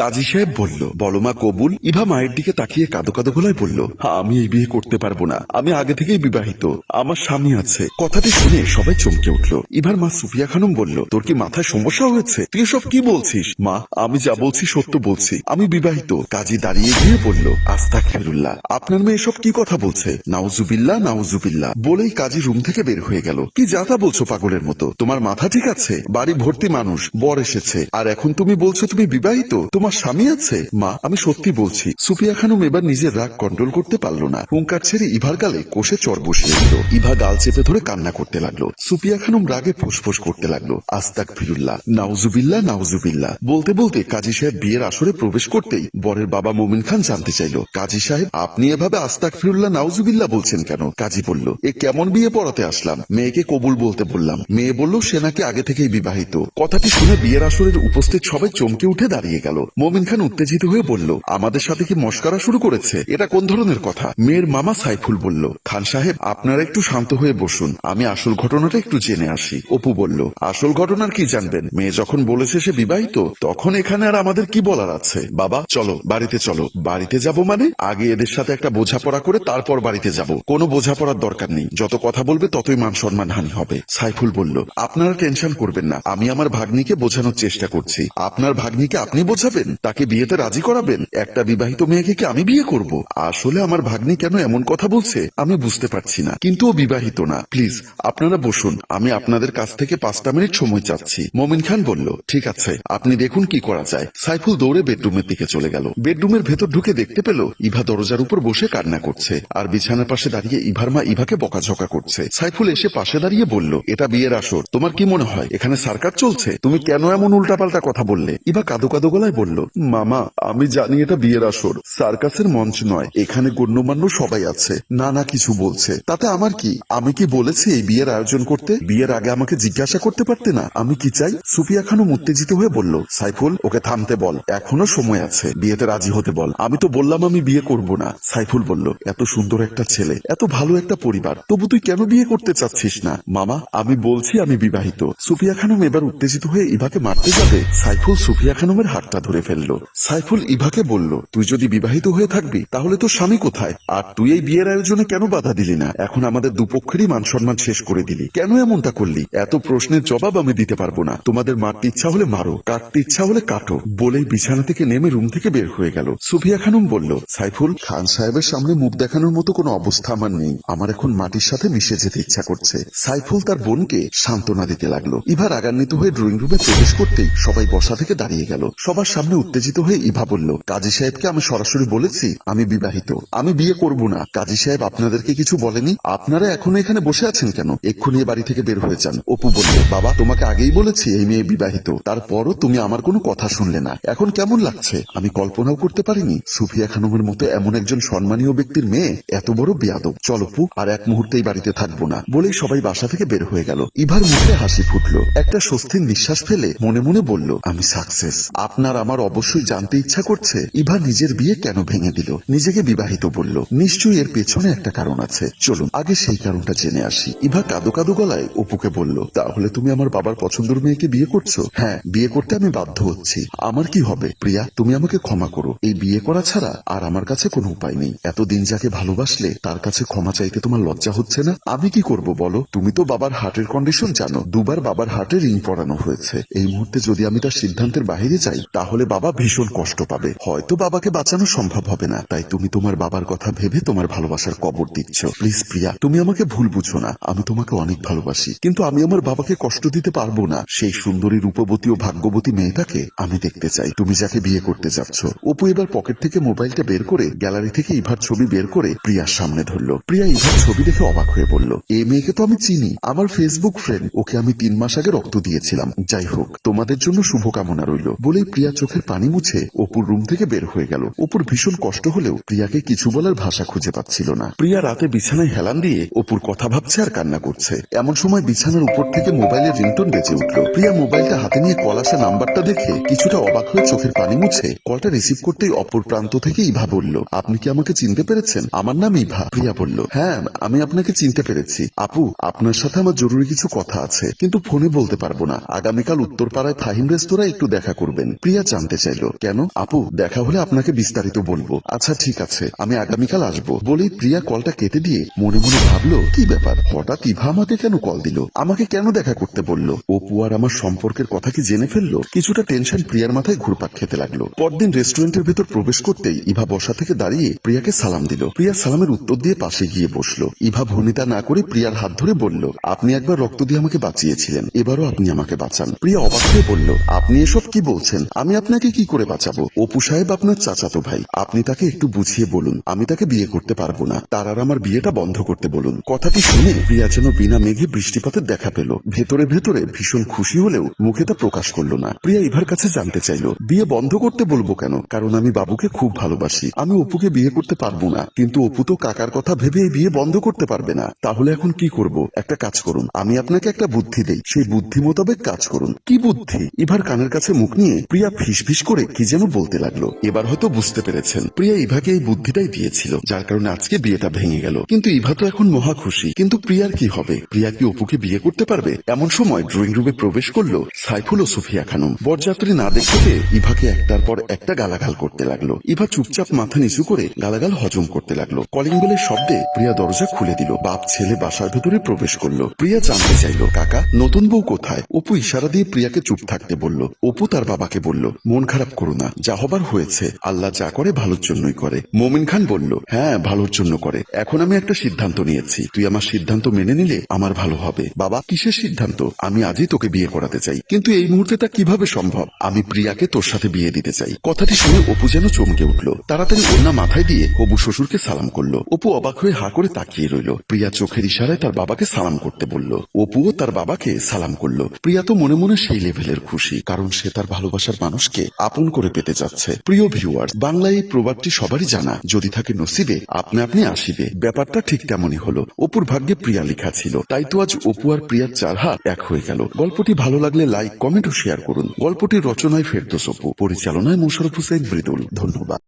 কাজী সাহেব বলল বলো মা কবুল? ইভা মায়ের দিকে তাকিয়ে কাদো কাদো গলায় বলল "হ্যাঁ, আমি এই বিয়ে করতে পারব না। আমি আগে থেকেই বিবাহিত। আমার স্বামী আছে। কথাটি শুনে সবাই চমকে উঠল। ইভার মা সুফিয়া খানম বলল তোর কি মাথায় সমস্যা হয়েছে? তুই সব কি বলছিস? মা আমি যা বলছি সত্য বলছি। আমি বিবাহিত। কাজী দাঁড়িয়ে গিয়ে বলল আস্তাক ফিরুল্লাহ আপনার মেয়ে সব কি কথা বলছে? নাউজুবিল্লাহ নাউজুবিল্লাহ। বলেই কাজী রুম থেকে বের হয়ে গেল। কি যাতা বলছো পাগলের মতো? তোমার মাথা ঠিক আছে? বাড়ি ভর্তি মানুষ বর এসেছে। আর এখন তুমি বলছো তুমি বিবাহিত? তোমার স্বামী আছে। মা, আমি সত্যি বলছি, সুফিয়া খানুম এবার নিজের রাগ কন্ট্রোল করতে পারল না। হুঙ্কার ছেড়ে ইভার গালে কোষে চর বসিয়ে দিল। ইভা গাল চেপে ধরে কান্না করতে লাগল। সুফিয়া খানম রাগে ফুসফুস করতে লাগল। আস্তাক ফিরুল্লাহ নাউজুবিল্লাহ নাউজুবিল্লাহ। বলতে বলতে কাজী সাহেব বিয়ের আসরে প্রবেশ করতেই বরের বাবা মোমিন খান জানতে চাইলো, কাজী সাহেব, আপনি এভাবে আস্তাক ফিরুল্লাহ নাউজুবিল্লাহ বলছেন কেন? কাজী বলল, এ কেমন বিয়ে পড়াতে আসলাম? মেয়েকে কবুল বলতে বললাম। মেয়ে বলল, সে নাকি আগে থেকেই বিবাহিত। কথাটি শুনে বিয়ের আসরের উপস্থিত সবাই চমকে উঠে দাঁড়িয়ে গেল। মোমিন খান উত্তেজিত হয়ে বলল, আমাদের সাথে কি মস্কারা শুরু করেছে? এটা কোন ধরনের কথা? মেয়ের মামা সাইফুল বলল, খান সাহেব, আপনারা একটু শান্ত হয়ে বসুন। আমি আসল ঘটনাটা একটু জেনে আসি। অপু বলল, আসল ঘটনার কি জানবেন? মেয়ে যখন বলেছে সে বিবাহিত, তখন এখানে আর আমাদের কি বলার আছে? বাবা, চলো, বাড়িতে চলো। বাড়িতে যাব মানে? আগে এদের সাথে একটা বোঝাপড়া করে তারপর বাড়িতে যাব। কোনো বোঝাপড়ার দরকার নেই। যত কথা বলবে, ততই মান সম্মান হানি হবে। সাইফুল বলল, আপনারা টেনশন করবেন না। আমি আমার ভাগ্নিকে বোঝানোর চেষ্টা করছি। আপনার ভাগ্নিকে আপনি বোঝাবেন? তাকে বিয়েতে রাজি করাবেন? একটা বিবাহিত মেয়েকে কি আমি বিয়ে করব? আসলে আমার ভাগ্নি কেন এমন কথা বলছে, আমি বুঝতে পারছি না। কিন্তু ও বিবাহিত না। প্লিজ, আপনারা বসুন। আমি আপনাদের কাছ থেকে পাঁচটা মিনিট সময় চাচ্ছি। মোমিন খান বলল, ঠিক আছে, আপনি দেখুন কি করা যায়। সাইফুল দৌড়ে বেডরুমের দিকে চলে গেল। বেডরুমের ভেতর ঢুকে দেখতে পেল, ইভা দরজার উপর বসে কান্না করছে, আর বিছানার পাশে দাঁড়িয়ে ইভার মা ইভাকে বকাঝকা করছে। সাইফুল এসে পাশে দাঁড়িয়ে বলল, এটা বিয়ের আসর। তোমার কি মনে হয়? এখানে সার্কার চলছে? তুমি কেন এমন উল্টাপাল্টা কথা বললে? ইভা কাদো কাদো গলায় বলল মামা, আমি জানি এটা বিয়ের আসর। সার্কাসের মঞ্চ নয়, এখানে গণ্যমান্য সবাই আছে। না না কিছু বলছে। তাতে আমার কি? আমি কি বলেছি এই বিয়ের আয়োজন করতে? বিয়ের আগে আমাকে জিজ্ঞাসা করতে পারতে না। আমি কি চাই? সুফিয়া খানম উত্তেজিত হয়ে বলল, সাইফুল, ওকে থামতে বল। এখনও সময় আছে। বিয়েতে রাজি হতে বল। আমি তো বললাম আমি বিয়ে করব না। সাইফুল বলল, এত সুন্দর একটা ছেলে, এত ভালো একটা পরিবার, তবু তুই কেন বিয়ে করতে চাচ্ছিস না? মামা, আমি বলছি আমি বিবাহিত। সুফিয়া খানম এবার উত্তেজিত হয়ে ইভাকে মারতে যাবে। সাইফুল সুফিয়া খানমের হাতটা ধরে ফেলল। সাইফুল ইভাকে বলল, তুই যদি বিবাহিত হয়ে থাকবি, তাহলে তোর স্বামী কোথায়? আর তুই এই বিয়ের আয়োজনে কেন বাধা দিলি না? এখন আমাদের দুপক্ষেরই মান সম্মান শেষ করে দিলি। কেন এমনটা করলি? এত প্রশ্নের জবাব আমি দিতে পারব না। তোমাদের মারতে ইচ্ছা হলে মারো, কাটতে ইচ্ছা হলে কাটো। বলেই বিছানা থেকে নেমে রুম থেকে বের হয়ে গেল। সুফিয়া খানম বলল, সাইফুল, খান সাহেবের সামনে মুখ দেখানোর মতো কোনো অবস্থা আমার নেই। আমার এখন মাটির সাথে মিশে যেতে ইচ্ছা করছে। সাইফুল তার বোনকে সান্ত্বনা দিতে লাগল। ইভা রাগান্বিত হয়ে ড্রয়িং রুমে প্রবেশ করতেই সবাই বসা থেকে দাঁড়িয়ে গেল। সবার সামনে উত্তেজিত হয়ে ইভা বলল, কাজী সাহেবকে আমি সরাসরি বলেছি, আমি বিবাহিত। আমি বিয়ে করব না। কাজী সাহেব আপনাদেরকে কিছু বলেনি। আপনারা এখনও এখানে বসে আছেন কেন? এক্ষুনি বাড়ি থেকে বের হয়ে যান। অপু বলল, বাবা, তোমাকে আগেই বলেছি এই মেয়ে বিবাহিত। তারপরও তুমি আমার কোনো কথা শুনলে না। এখন কেমন লাগছে? আমি কল্পনাও করতে পারিনি। সুফিয়া খানমের মতো এমন একজন সম্মানীয় ব্যক্তির মেয়ে এত বড় বেয়াদব। চল অপু, আর এক মুহূর্তেই বাড়িতে থাকব না। বলেই সবাই বাসা থেকে বের হয়ে গেল। ইভার মুখে হাসি ফুটলো। একটা স্বস্তির নিঃশ্বাস ফেলে মনে মনে বলল, আমি সাকসেস। আপনার আমার অবশ্যই জানতে ইচ্ছা করছে, ইভা নিজের বিয়ে কেন ভেঙে দিল? নিজেকে বিবাহিত বলল। নিশ্চয়ই এর পেছনে একটা কারণ আছে। চলুন, আগে সেই কারণটা জেনে আসি। ইভা কাদো কাদো গলায় অপুকে বলল, তাহলে তুমি আমার বাবার পছন্দের মেয়েকে বিয়ে করছ? হ্যাঁ বিয়ে করতে আমি বাধ্য হচ্ছি। আমার কি হবে? প্রিয়া, তুমি আমাকে ক্ষমা করো। এই বিয়ে করা ছাড়া আর আমার কাছে কোনো উপায় নেই। এতদিন যাকে ভালোবাসলে, তার কাছে ক্ষমা চাইতে তোমার লজ্জা হচ্ছে না? আমি কি করব বলো? তুমি তো বাবার হার্টের কন্ডিশন জানো। দুবার বাবার হার্টে রিং পরানো হয়েছে। এই মুহূর্তে যদি আমি তার সিদ্ধান্তের বাইরে যাই, তাহলে বাবা ভীষণ কষ্ট পাবে। হয়তো বাবাকে বাঁচানো সম্ভব হবে না। তাই তুমি তোমার বাবার কথা ভেবে তোমার ভালোবাসার কবর দিচ্ছ। প্লিজ, প্রিয়া, তুমি আমাকে ভুল বুঝো না। আমি তোমাকে অনেক ভালোবাসি। কিন্তু আমি আমার বাবাকে কষ্ট দিতে পারব না। সেই সুন্দরী, রূপবতী ও ভাগ্যবতী মেয়েটাকে আমি দেখতে চাই। তুমি যাকে বিয়ে করতে যাচ্ছ। অপু এবার পকেট থেকে মোবাইলটা বের করে গ্যালারি থেকে ইভার ছবি বের করে প্রিয়ার সামনে ধরলো। প্রিয়া ইভার ছবি দেখে অবাক হয়ে বলল এই মেয়েকে তো আমি চিনি। আমার ফেসবুক ফ্রেন্ড, ওকে আমি তিন মাস আগে রক্ত দিয়েছিলাম। যাই হোক, তোমাদের জন্য শুভকামনা রইল। বলেই প্রিয়া চোখের পানি মুছে অপুর রুম থেকে বের হয়ে গেল। অপুর ভীষণ কষ্ট হলেও প্রিয়াকে কিছু বলার ভাষা খুঁজে পাচ্ছিল না। প্রিয়া রাতে বিছানায় হেলান দিয়ে অপুর কথা ভাবছে আর কান্না করছে। এমন সময় বিছানার উপর থেকে মোবাইলের রিংটোন বেজে উঠল। প্রিয়া মোবাইলটা হাতে নিয়ে কল আসা নাম্বারটা দেখে কিছুটা অবাক হয়ে চোখের পানি মুছে কলটা রিসিভ করতেই অপর প্রান্ত থেকে ইভা বলল, আপনি কি আমাকে চিনতে পেরেছেন? আমার নাম ইভা, প্রিয়া বলল। হ্যাঁ আমি আপনাকে চিনতে পেরেছি। আপু, আপনার সাথে আমার জরুরি কিছু কথা আছে, কিন্তু ফোনে বলতে পারব না। আগামীকাল উত্তরপাড়ায় ফাহিম রেস্তোরাঁ একটু দেখা করবেন। প্রিয়া জানতে জানতে চাইলো। কেন? আপু, দেখা হলে আপনাকে বিস্তারিত বলব। আচ্ছা ঠিক আছে, আমি আগামীকাল আসব। বলেই প্রিয়া কলটা কেটে দিয়ে মনে মনে ভাবলো, কি ব্যাপার? হঠাৎ ইভা আমাকে কেন কল দিল? আমাকে কেন দেখা করতে বলল? অপু আর আমার সম্পর্কের কথা কি জেনে ফেলল? কিছুটা টেনশন প্রিয়ার মাথায় ঘুরপাক খেতে লাগল। পরদিন রেস্টুরেন্টের ভেতর প্রবেশ করতেই ইভা বসা থেকে দাঁড়িয়ে প্রিয়াকে সালাম দিল। প্রিয়া সালামের উত্তর দিয়ে পাশে গিয়ে বসল। ইভা ভনিতা না করে প্রিয়ার হাত ধরে বলল, আপনি একবার রক্ত দিয়ে আমাকে বাঁচিয়েছিলেন, এবারও আপনি আমাকে বাঁচান। প্রিয়া অবাক হয়ে বলল, আপনি এসব কি বলছেন? আমি আপনাকে কি করে বাঁচাবো? অপু সাহেব আপনার চাচাতো ভাই। আপনি তাকে একটু বুঝিয়ে বলুন। আমি তাকে বিয়ে করতে পারব না। তার আর আমার বিয়েটা বন্ধ করতে বলুন। কথাটি শুনে প্রিয়া যেন বিনা মেঘে বৃষ্টিপাতের দেখা পেল। ভেতরে ভেতরে ভীষণ খুশি হলেও মুখে তা প্রকাশ করল না। প্রিয়া ইভার কাছে জানতে চাইলো, বিয়ে বন্ধ করতে বলব কেন? কারণ আমি বাবুকে খুব ভালোবাসি। আমি অপুকে বিয়ে করতে পারব না। কিন্তু অপু তো কাকার কথা ভেবে এই বিয়ে বন্ধ করতে পারবে না। তাহলে এখন কি করব? একটা কাজ করুন। আমি আপনাকে একটা বুদ্ধি দেই। সেই বুদ্ধি মোতাবেক কাজ করুন। কি বুদ্ধি? ইভার কানের কাছে মুখ নিয়ে প্রিয়া ফিস ফিস করে কি যেন বলতে লাগল। এবার হয়তো বুঝতে পেরেছেন। প্রিয়া ইভাকে এই বুদ্ধিটাই দিয়েছিল, যার কারণে আজকে বিয়েটা ভেঙে গেল। কিন্তু ইভা তো এখন মহা খুশি। কিন্তু প্রিয়ার কি হবে? প্রিয়া কি অপুকে বিয়ে করতে পারবে? এমন সময় ড্রয়িং রুমে প্রবেশ করল সাইফুল ও সুফিয়া খানম। বরযাত্রী না দেখতে ইভাকে একটার পর একটা গালাগাল করতে লাগল। ইভা চুপচাপ মাথা নিচু করে গালাগাল হজম করতে লাগল। কলিং বেলের শব্দে প্রিয়া দরজা খুলে দিল। বাপ, ছেলে বাসার ভেতরে প্রবেশ করল। প্রিয়া জানতে চাইলো, কাকা, নতুন বউ কোথায়? অপু ইশারা দিয়ে প্রিয়াকে চুপ থাকতে বলল। অপু তার বাবাকে বলল মন খারাপ করো না। যা হবার হয়েছে, আল্লাহ যা করে ভালোর জন্যই করে। মোমিন খান বলল হ্যাঁ ভালোর জন্য করে। এখন আমি একটা সিদ্ধান্ত নিয়েছি। তুই আমার সিদ্ধান্ত মেনে নিলে আমার ভালো হবে। বাবা, কিসের সিদ্ধান্ত? আমি আজই তোকে বিয়ে করাতে চাই। কিন্তু এই মুহূর্তে তা কীভাবে সম্ভব? আমি প্রিয়াকে তোর সাথে বিয়ে দিতে চাই। কথাটি শুনে অপু যেন চমকে উঠল। তাড়াতাড়ি অন্যা মাথায় দিয়ে হবু শ্বশুরকে সালাম করল। অপু অবাক হয়ে হা করে তাকিয়ে রইল। প্রিয়া চোখের ইশারায় তার বাবাকে সালাম করতে বলল। অপুও তার বাবাকে সালাম করল। প্রিয়া তো মনে মনে সেই লেভেলের খুশি, কারণ সে তার ভালোবাসার মানুষকে আপন করে পেতে যাচ্ছে প্রিয় ভিউয়ার্স বাংলায় এই প্রবাদটি সবারই জানা। যদি থাকে নসিবে, আপনি আপনি আসিবে। ব্যাপারটা ঠিক তেমনই হলো। অপুর ভাগ্যে প্রিয়া লেখা ছিল। তাই তো আজ অপু আর প্রিয়ার চার হাত এক হয়ে গেল। গল্পটি ভালো লাগলে লাইক কমেন্ট ও শেয়ার করুন। গল্পটির রচনায় ফেরদোস অপু, পরিচালনায় মোশারফ হোসেন মৃদুল। ধন্যবাদ।